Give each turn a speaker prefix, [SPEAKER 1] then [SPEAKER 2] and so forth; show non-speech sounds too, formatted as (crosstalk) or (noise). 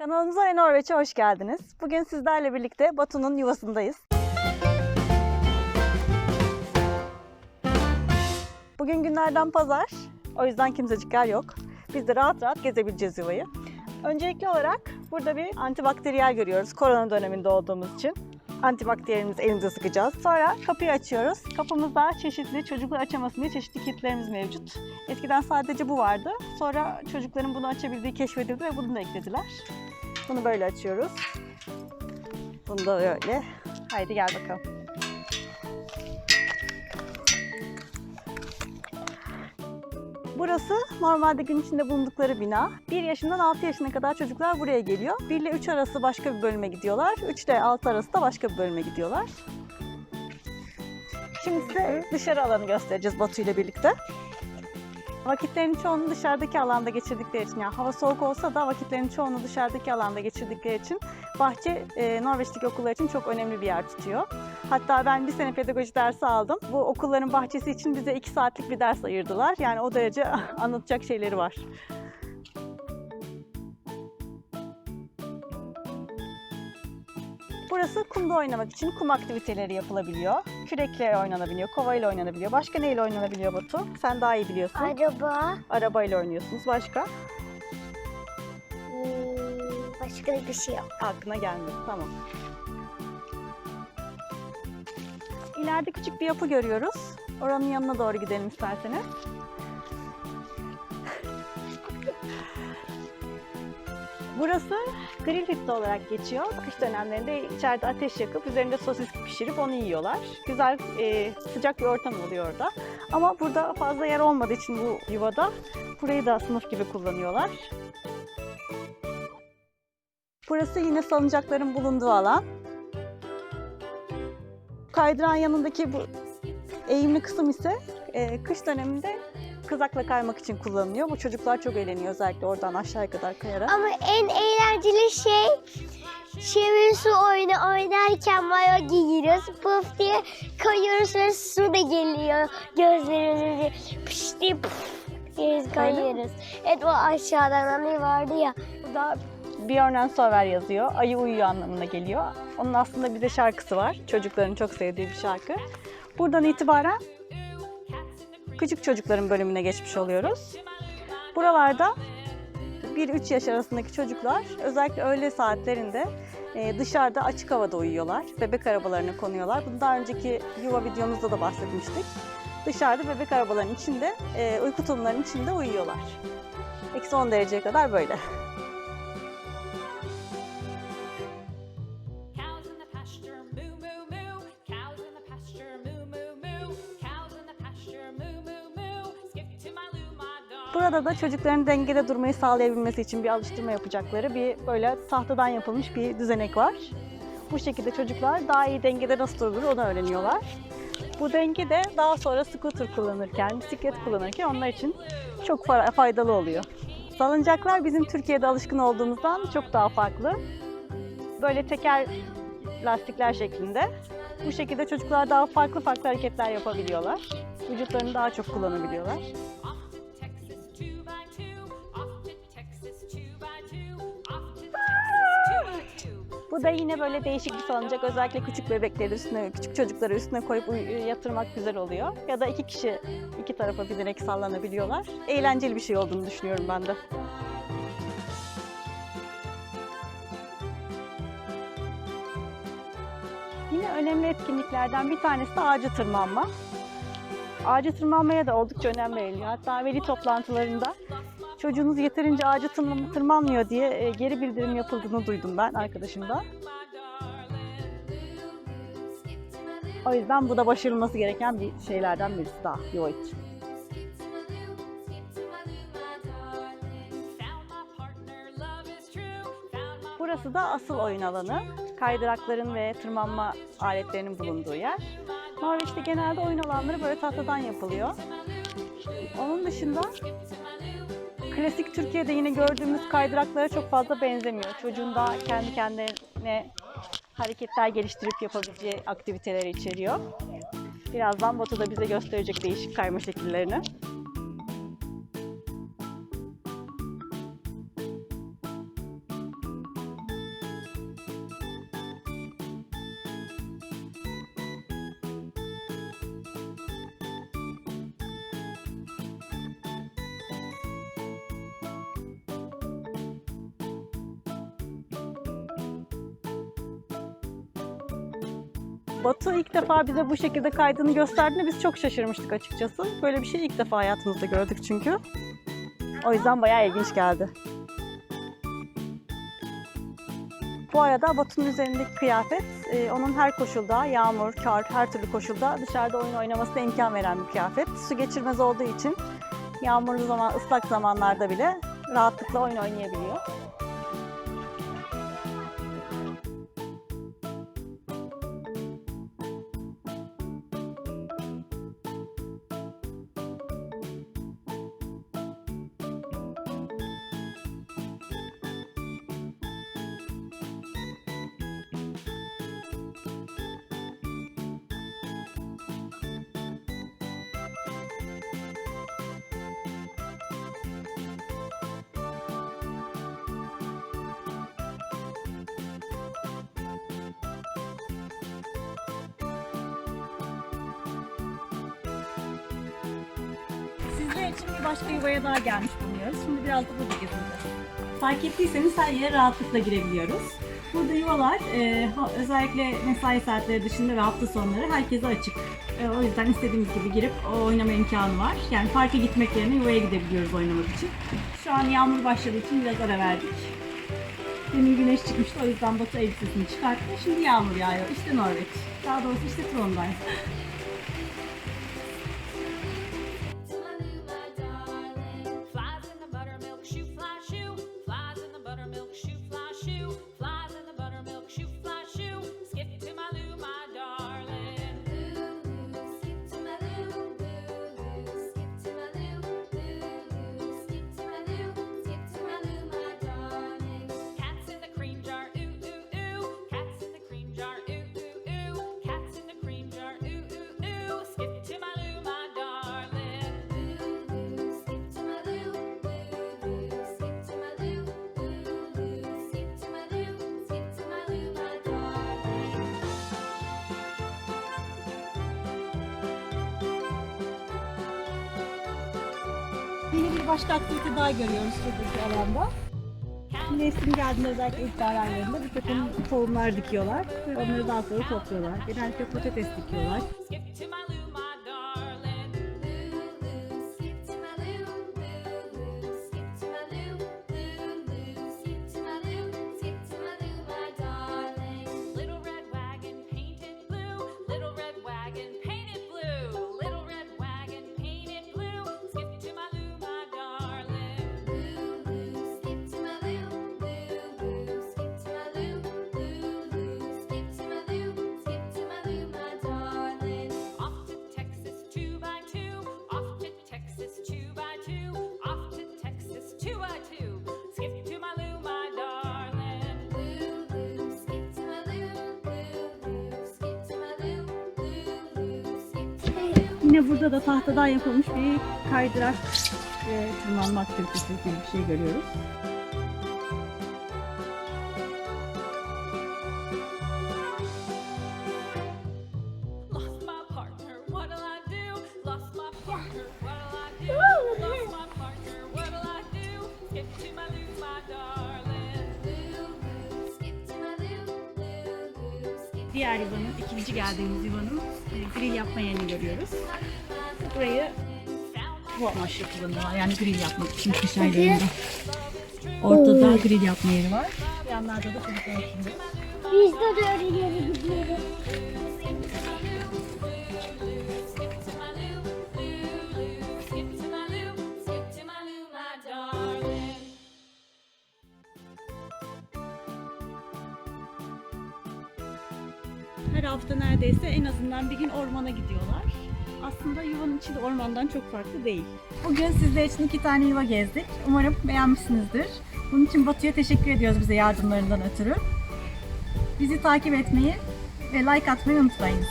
[SPEAKER 1] Kanalımıza ve Norveç'e hoş geldiniz. Bugün sizlerle birlikte Batu'nun yuvasındayız. Bugün günlerden pazar. O yüzden kimsecikler yok. Biz de rahat rahat gezebileceğiz yuvayı. Öncelikli olarak burada bir antibakteriyel görüyoruz korona döneminde olduğumuz için. Antibakteriyelimizi elimize sıkacağız. Sonra kapıyı açıyoruz. Kapımızda çeşitli çocuklar açamasın diye çeşitli kitlerimiz mevcut. Eskiden sadece bu vardı. Sonra çocukların bunu açabildiği keşfedildi ve bunu da eklediler. Bunu böyle açıyoruz. Bunu da böyle. Haydi gel bakalım. Burası normalde gün içinde bulundukları bina. 1 yaşından 6 yaşına kadar çocuklar buraya geliyor. 1 ile 3 arası başka bir bölüme gidiyorlar. 3 ile 6 arası da başka bir bölüme gidiyorlar. Şimdi size dışarı alanı göstereceğiz Batu ile birlikte. Vakitlerin çoğunu dışarıdaki alanda geçirdikleri için, yani hava soğuk olsa da vakitlerin çoğunu dışarıdaki alanda geçirdikleri için bahçe e, Norveç'teki okullar için çok önemli bir yer tutuyor. Hatta ben bir sene pedagoji dersi aldım. Bu okulların bahçesi için bize iki saatlik bir ders ayırdılar. Yani o derece (laughs) anlatacak şeyleri var. Burası kumda oynamak için kum aktiviteleri yapılabiliyor. Kürekle oynanabiliyor, kovayla oynanabiliyor. Başka neyle oynanabiliyor Batu? Sen daha iyi biliyorsun.
[SPEAKER 2] Araba.
[SPEAKER 1] Arabayla oynuyorsunuz. Başka?
[SPEAKER 2] Hmm, başka bir şey yok.
[SPEAKER 1] Aklına gelmedi. Tamam. İleride küçük bir yapı görüyoruz. Oranın yanına doğru gidelim isterseniz. Burası grill hütte olarak geçiyor. Kış dönemlerinde içeride ateş yakıp üzerinde sosis pişirip onu yiyorlar. Güzel, e, sıcak bir ortam oluyor orada. Ama burada fazla yer olmadığı için bu yuvada burayı da sınıf gibi kullanıyorlar. Burası yine salıncakların bulunduğu alan. Kaydıran yanındaki bu eğimli kısım ise e, kış döneminde kızakla kaymak için kullanılıyor. Bu çocuklar çok eğleniyor özellikle oradan aşağıya kadar kayarak.
[SPEAKER 2] Ama en eğlenceli şey çevir su oyunu oynarken mayo giyiyoruz. Puf diye kayıyoruz ve su da geliyor gözlerimize. Pış diye puf diye kayıyoruz. Evet o aşağıdan hani vardı ya.
[SPEAKER 1] Burada Björnen Sover yazıyor. Ayı uyuyor anlamına geliyor. Onun aslında bir de şarkısı var. Çocukların çok sevdiği bir şarkı. Buradan itibaren küçük çocukların bölümüne geçmiş oluyoruz. Buralarda 1-3 yaş arasındaki çocuklar özellikle öğle saatlerinde e, dışarıda açık havada uyuyorlar. Bebek arabalarına konuyorlar. Bunu daha önceki yuva videomuzda da bahsetmiştik. Dışarıda bebek arabalarının içinde, e, uyku tulumlarının içinde uyuyorlar. Eksi 10 dereceye kadar böyle. Burada da çocukların dengede durmayı sağlayabilmesi için bir alıştırma yapacakları bir böyle tahtadan yapılmış bir düzenek var. Bu şekilde çocuklar daha iyi dengede nasıl durulur onu öğreniyorlar. Bu denge de daha sonra scooter kullanırken, bisiklet kullanırken onlar için çok fa- faydalı oluyor. Salıncaklar bizim Türkiye'de alışkın olduğumuzdan çok daha farklı. Böyle teker lastikler şeklinde. Bu şekilde çocuklar daha farklı farklı hareketler yapabiliyorlar. Vücutlarını daha çok kullanabiliyorlar.
[SPEAKER 3] Two by two.
[SPEAKER 1] Bu da yine böyle değişik bir salıncak. Özellikle küçük bebekleri üstüne, küçük çocukları üstüne koyup yatırmak güzel oluyor. Ya da iki kişi iki tarafa binerek sallanabiliyorlar. Eğlenceli bir şey olduğunu düşünüyorum ben de. Yine önemli etkinliklerden bir tanesi de ağaca tırmanma. Ağaca tırmanmaya da oldukça önem veriliyor. Hatta veli toplantılarında çocuğunuz yeterince tırman- tırmanmıyor diye e, geri bildirim yapıldığını duydum ben arkadaşımdan. O yüzden bu da başarılması gereken bir şeylerden birisi daha yuva için. Burası da asıl oyun alanı. Kaydırakların ve tırmanma aletlerinin bulunduğu yer. Norveç'te genelde oyun alanları böyle tahtadan yapılıyor. Onun dışında klasik Türkiye'de yine gördüğümüz kaydıraklara çok fazla benzemiyor. Çocuğun daha kendi kendine hareketler geliştirip yapabileceği aktiviteleri içeriyor. Birazdan Batu da bize gösterecek değişik kayma şekillerini. Batu ilk defa bize bu şekilde kaydığını gösterdiğinde biz çok şaşırmıştık açıkçası. Böyle bir şey ilk defa hayatımızda gördük çünkü. O yüzden bayağı ilginç geldi. Bu arada Batu'nun üzerindeki kıyafet e, onun her koşulda, yağmur, kar, her türlü koşulda dışarıda oyun oynamasına imkan veren bir kıyafet. Su geçirmez olduğu için yağmurlu zaman, ıslak zamanlarda bile rahatlıkla oyun oynayabiliyor. Sizler için bir başka yuvaya daha gelmiş bulunuyoruz. Şimdi biraz da burada gezeceğiz. Fark ettiyseniz her yere rahatlıkla girebiliyoruz. Burada yuvalar e, özellikle mesai saatleri dışında ve hafta sonları herkese açık. E, o yüzden istediğimiz gibi girip oynama imkanı var. Yani parka gitmek yerine yuvaya gidebiliyoruz oynamak için. Şu an yağmur başladığı için biraz ara verdik. Demin güneş çıkmıştı o yüzden Batu elbisesini çıkarttı. Şimdi yağmur yağıyor. İşte Norveç. Daha doğrusu işte Trondheim. (laughs) Yeni bir başka aktivite daha görüyoruz şuradaki alanda. Mevsim geldiğinde özellikle ilkbahar aylarında bir takım tohumlar dikiyorlar. Onları daha sonra topluyorlar. Genellikle patates dikiyorlar. Yine burada da tahtadan yapılmış bir kaydırak ve tırmanma aktivitesi gibi bir şey görüyoruz.
[SPEAKER 3] Lost my partner, what'll I do? Lost my partner, what'll I do? Lost my partner, what'll I do? Skip to my loo, my darling.
[SPEAKER 2] Skip to my loo, loo, loo. Skip
[SPEAKER 1] Diğer yuvanın, ikinci geldiğimiz yuvanın grill yapma yerini görüyoruz. Burayı bu amaçla kullanıyorlar. Yani grill yapmak için kış aylarında. Ortada grill yapma yeri var. Yanlarda da çocuklar için.
[SPEAKER 2] Biz de böyle yere gidiyoruz.
[SPEAKER 1] Her hafta neredeyse en azından bir gün ormana gidiyorlar. Aslında yuvanın içi de ormandan çok farklı değil. Bugün sizler için iki tane yuva gezdik. Umarım beğenmişsinizdir. Bunun için Batu'ya teşekkür ediyoruz bize yardımlarından ötürü. Bizi takip etmeyi ve like atmayı unutmayın.